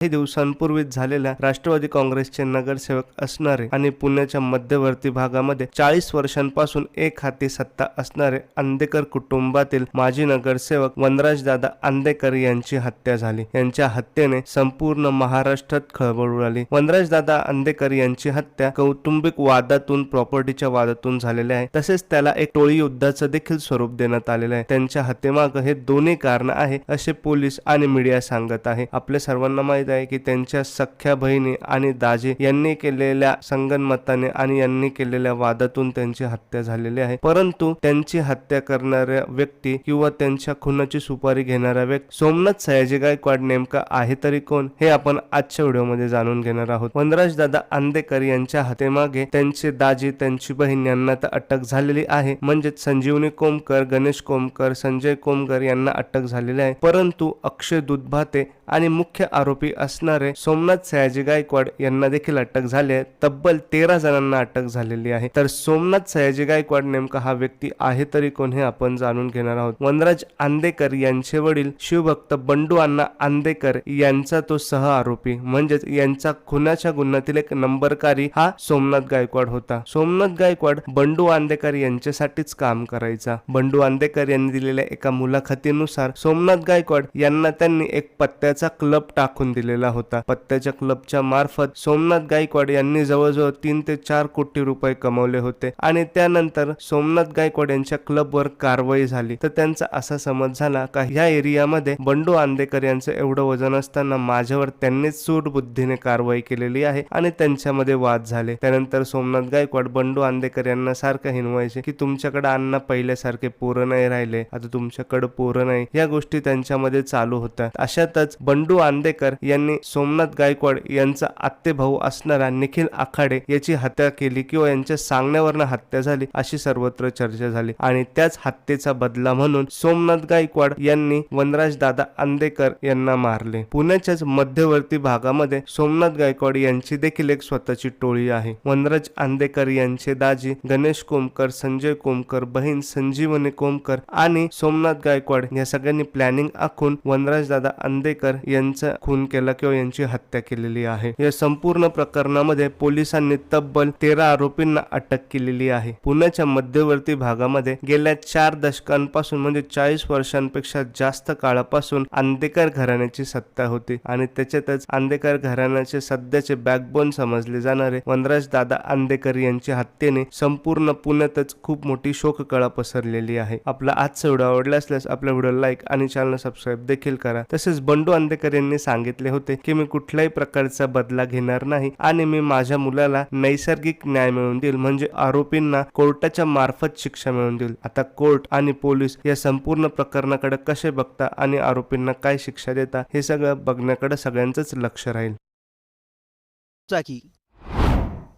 काही दिवसांपूर्वीच झालेल्या राष्ट्रवादी काँग्रेसचे नगरसेवक असणारे आणि पुण्याच्या मध्यवर्ती भागामध्ये चाळीस वर्षांपासून एक हाती सत्ता असणारे आंदेकर कुटुंबातील माजी नगरसेवक वनराजदादा आंदेकर यांची हत्या झाली. यांच्या हत्येने संपूर्ण महाराष्ट्रात खळबळ उडाली. वनराजदादा आंदेकर यांची हत्या कौटुंबिक वादातून प्रॉपर्टीच्या वादातून झालेली आहे. तसेच त्याला एक टोळी युद्धाचं देखील स्वरूप देण्यात आलेलं आहे. त्यांच्या हत्येमागं हे दोन्ही कारण आहे असे पोलीस आणि मीडिया सांगत आहे. आपल्या सर्वांना माहीत माहीत आहे की त्यांच्या सख्या बहिणी आणि दाजी यांनी केलेल्या संगनमताने आणि यांनी केलेल्या वादातून त्यांची हत्या झालेली आहे. परंतु त्यांची हत्या करणाऱ्या व्यक्ती किंवा त्यांच्या खुनाची सुपारी घेणारा व्यक्ती सोमनाथ सयाजी गायकवाड नेमका आहे तरी कोण हे आपण आजच्या व्हिडिओमध्ये जाणून घेणार आहोत. वनराज दादा आंदेकर यांच्या हत्येमागे त्यांचे दाजी त्यांची बहीण यांना तर अटक झालेली आहे. म्हणजेच संजीवनी कोमकर गणेश कोमकर संजय कोमकर यांना अटक झालेली आहे. परंतु अक्षय दुधभाते आणि मुख्य आरोपी असणारे सोमनाथ सयाजी गायकवाड यांना देखील अटक झाली आहे. तब्बल तेरा जणांना अटक झालेली आहे. तर सोमनाथ सयाजी गायकवाड नेमका हा व्यक्ती आहे तरी कोण हे आपण जाणून घेणार आहोत. वनराज आंदेकर यांचे वडील शिवभक्त बंडू अण्णा आंदेकर यांचा तो सह आरोपी. म्हणजेच यांचा खुनाच्या गुन्ह्यातील एक नंबरकारी हा सोमनाथ गायकवाड होता. सोमनाथ गायकवाड बंडू आंदेकर यांच्यासाठीच काम करायचा. बंडू आंदेकर यांनी दिलेल्या एका मुलाखतीनुसार सोमनाथ गायकवाड यांना त्यांनी एक पत्त्याचा क्लब टाकून दिलेला होता. पत्त्याच्या क्लबच्या मार्फत सोमनाथ गायकवाड यांनी जवळजवळ तीन ते चार कोटी रुपये कमवले होते आणि त्यानंतर सोमनाथ गायकवाड यांच्या क्लबवर कारवाई झाली. तर त्यांचा असा समज झाला का ह्या एरियामध्ये बंडू आंदेकर यांचं एवढं वजन असताना माझ्यावर त्यांनीच सूट बुद्धीने कारवाई केलेली आहे आणि त्यांच्यामध्ये वाद झाले. त्यानंतर सोमनाथ गायकवाड बंडू आंदेकर यांना सारखं हिनवायचे की तुमच्याकडे अण्णा पहिल्यासारखे पोरं नाही राहिले. आता तुमच्याकडे पोरं नाही. या गोष्टी त्यांच्यामध्ये चालू होत्या. अशातच बंडू आंदेकर यांनी सोमनाथ गायकवाड यांचा आत्ते भाऊ असणारा निखिल आखाडे याची हत्या केली किंवा यांच्या सांगण्यावरनं हत्या झाली अशी सर्वत्र चर्चा झाली. आणि त्याच हत्येचा बदला म्हणून सोमनाथ गायकवाड यांनी वनराज दादा आंदेकर यांना मारले. पुण्याच्याच मध्यवर्ती भागामध्ये सोमनाथ गायकवाड यांची देखील एक स्वतःची टोळी आहे. वनराज आंदेकर यांचे दाजी गणेश कोमकर संजय कोमकर बहीण संजीवनी कोमकर आणि सोमनाथ गायकवाड या सगळ्यांनी प्लॅनिंग आखून वनराज दादा आंदेकर यांचा खून केला किंवा यांची हत्या केलेली आहे. या संपूर्ण प्रकरणामध्ये पोलिसांनी तब्बल तेरा आरोपींना अटक केलेली आहे. पुण्याच्या मध्यवर्ती भागामध्ये गेल्या चार दशकांपासून म्हणजे चाळीस वर्षांपेक्षा जास्त काळापासून आंदेकर घराण्याची सत्ता होती आणि त्याच्यातच आंदेकर घराण्याचे सध्याचे बॅकबोन समजले जाणारे वनराज दादा आंदेकर यांच्या हत्येने संपूर्ण पुण्यातच खूप मोठी शोककळा पसरलेली आहे. आपला आजचा व्हिडिओ आवडला असल्यास आपल्या व्हिडिओ लाईक आणि चॅनल सबस्क्राईब देखील करा. तसेच बंडू आंदेकर यांनी सांगितले होते की मी कुठल्याही प्रकारचा बदला घेणार नाही आणि मी माझ्या मुलाला नैसर्गिक न्याय मिळवून देईल म्हणजे आरोपींना कोर्टाच्या मार्फत शिक्षा मिळवून देईल. आता कोर्ट आणि पोलीस या संपूर्ण प्रकरणाकडे कसे बघता आणि आरोपींना काय शिक्षा देता हे सगळं बघण्याकडे सगळ्यांचंच लक्ष राहील.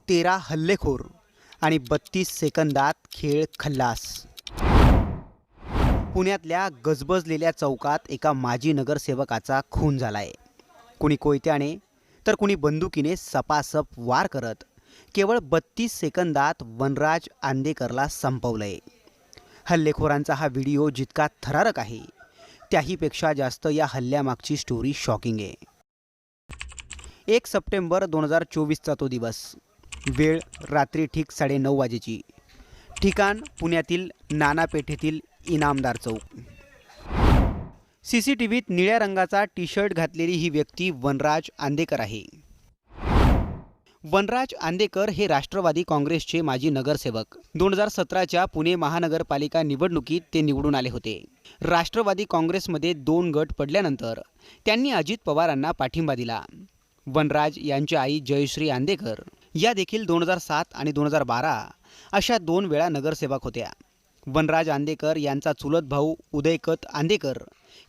तेरा हल्लेखोर आणि बत्तीस सेकंदात खेळ खल्लास. पुण्यातल्या गजबजलेल्या चौकात एका माजी नगरसेवकाचा खून झालाय. कुणी कोयत्याने तर कुणी बंदुकीने सपासप वार करत केवळ बत्तीस सेकंदात वनराज आंदेकरला संपवलंय. हल्लेखोरांचा हा व्हिडिओ जितका थरारक आहे त्याहीपेक्षा जास्त या हल्ल्यामागची स्टोरी शॉकिंग आहे. एक सप्टेंबर दोन हजार चोवीसचा तो दिवस. वेळ रात्री ठीक साडेनऊ वाजेची. ठिकाण पुण्यातील नाना पेठेतील Inamdar Chowk. C C T व्हीत निळ्या रंगाचा टी शर्ट घातलेली ही व्यक्ती वनराज आंदेकर आहे. वनराज आंदेकर हे राष्ट्रवादी काँग्रेसचे माजी नगरसेवक. दोन हजार सतराच्या पुणे महानगरपालिका निवडणुकीत ते निवडून आले होते. राष्ट्रवादी काँग्रेसमध्ये दोन गट पडल्यानंतर त्यांनी अजित पवारांना पाठिंबा दिला. वनराज यांची आई जयश्री आंदेकर. या देखील दोन हजार सात आणि दोन हजार बारा अशा दोन वेळा नगरसेवक होत्या. वनराज आंदेकर यांचा चुलत भाऊ उदयकत आंदेकर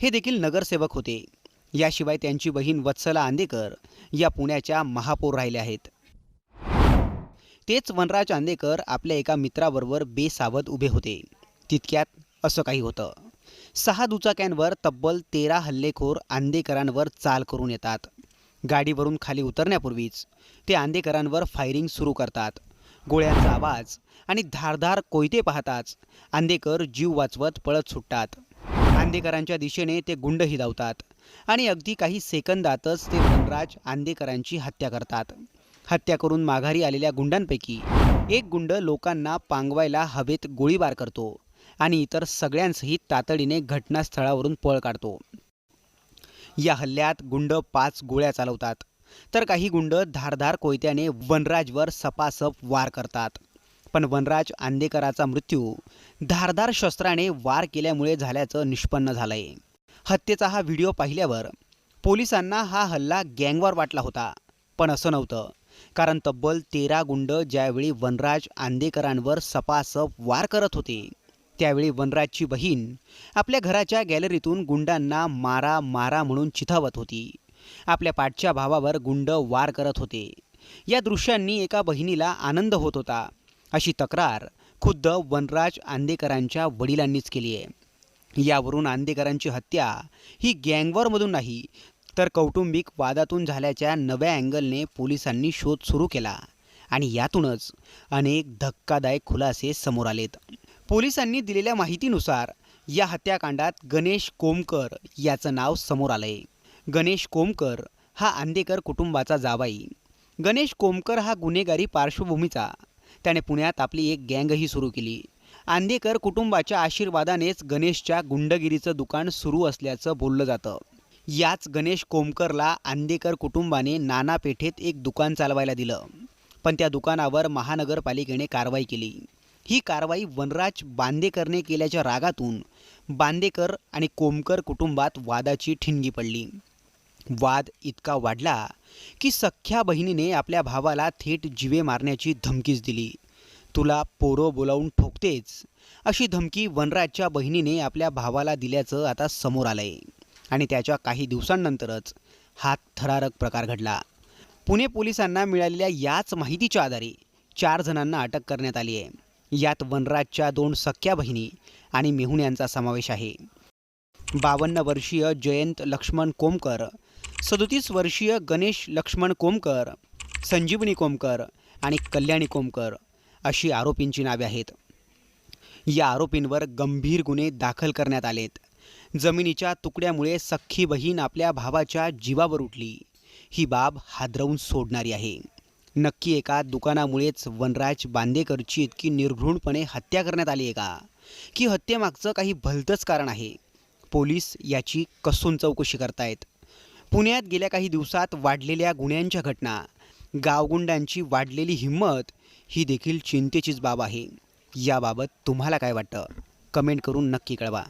हे देखील नगरसेवक होते. याशिवाय त्यांची बहीण वत्सला आंदेकर या पुण्याच्या महापौर राहिल्या आहेत. तेच वनराज आंदेकर आपल्या एका मित्राबरोबर बेसावध उभे होते. तितक्यात असं काही होतं. सहा दुचाक्यांवर तब्बल तेरा हल्लेखोर आंदेकरांवर चाल करून येतात. गाडीवरून खाली उतरण्यापूर्वीच ते आंदेकरांवर फायरिंग सुरू करतात. गोळ्यांचा आवाज आणि धारधार कोयते पाहताच आंदेकर जीव वाचवत पळत सुटतात. आंदेकरांच्या दिशेने ते गुंडही धावतात आणि अगदी काही सेकंदातच ते वनराज आंदेकरांची हत्या करतात. हत्या करून माघारी आलेल्या गुंडांपैकी एक गुंड लोकांना पांगवायला हवेत गोळीबार करतो आणि इतर सगळ्यांसहित तातडीने घटनास्थळावरून पळ काढतो. या हल्ल्यात गुंड पाच गोळ्या चालवतात. तर काही गुंड धारधार कोयत्याने वनराजवर सपासप वार करतात. पण वनराज आंदेकराचा मृत्यू धारधार शस्त्राने वार केल्यामुळे झाल्याचं निष्पन्न झालंय. हत्येचा हा व्हिडिओ पाहिल्यावर पोलिसांना हा हल्ला गँगवर वाटला होता पण असं नव्हतं. कारण तब्बल तेरा गुंड ज्यावेळी वनराज आंदेकरांवर सपासप वार करत होते त्यावेळी वनराजची बहीण आपल्या घराच्या गॅलरीतून गुंडांना मारा मारा म्हणून चिथावत होती. आपल्या पाठच्या भावावर गुंड वार करत होते. या दृश्यांनी एका बहिणीला आनंद होत होता. अशी तक्रार खुद्द वनराज आंदेकरांच्या वडिलांनीच केली आहे. यावरून आंदेकरांची हत्या ही गँगवॉरमधून नाही तर कौटुंबिक वादातून झाल्याच्या नव्या अँगलने पोलिसांनी शोध सुरू केला आणि यातूनच अनेक धक्कादायक खुलासे समोर आलेत. पोलिसांनी दिलेल्या माहितीनुसार या हत्याकांडात गणेश कोमकर याचं नाव समोर आलंय. गणेश कोमकर हा आंदेकर कुटुंबाचा जावाई. गणेश कोमकर हा गुन्हेगारी पार्श्वभूमीचा. त्याने पुण्यात आपली एक गँगही सुरू केली. आंदेकर कुटुंबाच्या आशीर्वादानेच गणेशच्या गुंडगिरीचं दुकान सुरू असल्याचं बोललं जातं. याच गणेश कोमकरला आंदेकर कुटुंबाने नाना पेठेत एक दुकान चालवायला दिलं. पण त्या दुकानावर महानगरपालिकेने कारवाई केली. ही कारवाई वनराज बांदेकरने केल्याच्या रागातून बांदेकर आणि कोमकर कुटुंबात वादाची ठिणगी पडली. वाद इतका वाढला की सख्ख्या बहिणीने आपल्या भावाला थेट जिवे मारण्याची धमकीच दिली. तुला पोरो बोलावून ठोकतेच अशी धमकी वनराजच्या बहिणीने आपल्या भावाला दिल्याचं आता समोर आलंय. आणि त्याच्या काही दिवसांनंतरच हा थरारक प्रकार घडला. पुणे पोलिसांना मिळालेल्या याच माहितीच्या आधारे चार जणांना अटक करण्यात आली आहे. यात वनराजच्या दोन सख्या बहिणी आणि मेहुण्यांचा समावेश आहे. बावन्न वर्षीय जयंत लक्ष्मण कोमकर सदोतीस वर्षीय गणेश लक्ष्मण कोमकर संजीवनी कोमकर आणि कल्याणी कोमकर अशी आरोपींची नावे आहेत. या आरोपींवर गंभीर गुन्हे दाखल करण्यात आलेत. जमिनीच्या तुकड्यामुळे सख्खी बहीण आपल्या भावाच्या जीवावर उठली. ही बाब हादरवून सोडणारी आहे. नक्की एका दुकानामुळेच वनराज बांदेकरची इतकी निर्घृणपणे हत्या करण्यात आली आहे का? की हत्येमागचं काही भलतंच कारण आहे? पोलीस याची कसून चौकशी करतायत. पुण्यात गेल्या काही दिवसात वाढलेल्या गुन्ह्यांच्या घटना. गावगुंडांची वाढलेली हिंमत ही देखील चिंतेचीच बाब आहे. याबाबत तुम्हाला काय वाटतं? कमेंट करून नक्की कळवा.